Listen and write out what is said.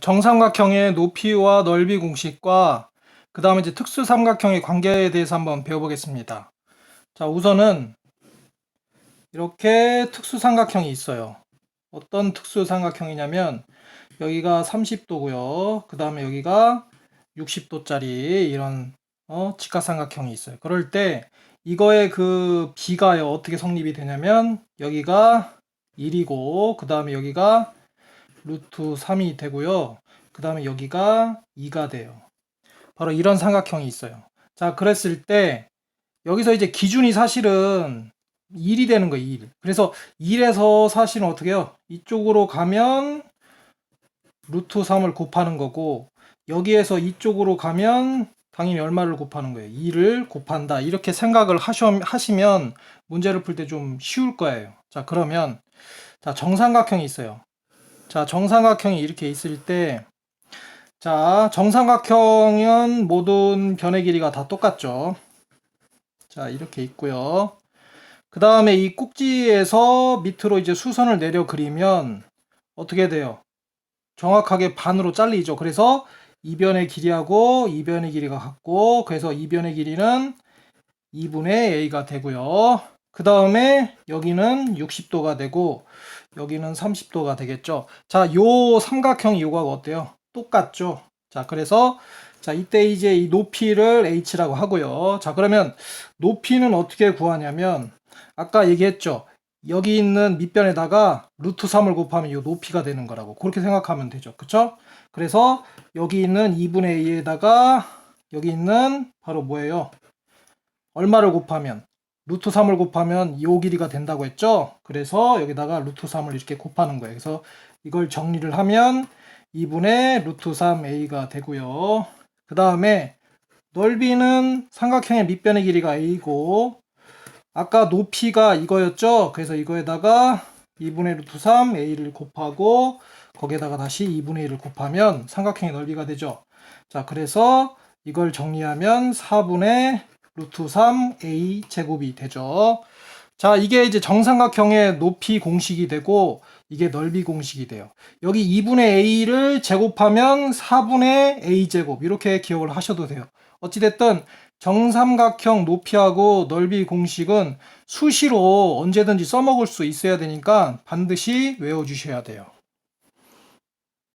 정삼각형의 높이와 넓이 공식과 그 다음에 이제 특수 삼각형의 관계에 대해서 한번 배워보겠습니다. 자, 우선은 이렇게 특수 삼각형이 있어요. 어떤 특수 삼각형이냐면 여기가 30도고요. 그 다음에 여기가 60도짜리 이런 어, 직각삼각형이 있어요. 그럴 때 이거의 그 비가 어떻게 성립이 되냐면 여기가 1이고 그 다음에 여기가 루트 3이 되고요. 그 다음에 여기가 2가 돼요. 바로 이런 삼각형이 있어요. 자, 그랬을 때 여기서 이제 기준이 사실은 1이 되는 거예요, 1. 그래서 1에서 사실은 어떻게 해요? 이쪽으로 가면 루트 3을 곱하는 거고 여기에서 이쪽으로 가면 당연히 얼마를 곱하는 거예요? 2를 곱한다. 이렇게 생각을 하시면 문제를 풀 때 좀 쉬울 거예요. 자, 그러면 자, 정삼각형이 있어요. 자, 정삼각형이 이렇게 있을 때 자, 정삼각형은 모든 변의 길이가 다 똑같죠. 자, 이렇게 있고요. 그 다음에 이 꼭지에서 밑으로 이제 수선을 내려 그리면 어떻게 돼요? 정확하게 반으로 잘리죠. 그래서 이 변의 길이하고 이 변의 길이가 같고 그래서 이 변의 길이는 2분의 a가 되고요. 그 다음에 여기는 60도가 되고 여기는 30도가 되겠죠. 자, 요 삼각형 요거하고 어때요? 똑같죠. 자, 그래서 자, 이때 이제 이 높이를 h라고 하고요. 자, 그러면 높이는 어떻게 구하냐면 아까 얘기했죠. 여기 있는 밑변에다가 루트 3을 곱하면 이 높이가 되는 거라고 그렇게 생각하면 되죠. 그쵸? 그래서 여기 있는 2분의 a에다가 여기 있는 바로 뭐예요? 얼마를 곱하면 루트 3을 곱하면 요 길이가 된다고 했죠? 그래서 여기다가 루트 3을 이렇게 곱하는 거예요. 그래서 이걸 정리를 하면 2분의 루트 3a가 되고요. 그 다음에 넓이는 삼각형의 밑변의 길이가 a고 아까 높이가 이거였죠? 그래서 이거에다가 2분의 루트 3 a를 곱하고 거기에다가 다시 2분의 1을 곱하면 삼각형의 넓이가 되죠. 자, 그래서 이걸 정리하면 4분의 루트 3 a 제곱이 되죠. 자, 이게 이제 정삼각형의 높이 공식이 되고 이게 넓이 공식이 돼요. 여기 2분의 a를 제곱하면 4분의 a 제곱 이렇게 기억을 하셔도 돼요. 어찌됐든 정삼각형 높이하고 넓이 공식은 수시로 언제든지 써먹을 수 있어야 되니까 반드시 외워주셔야 돼요.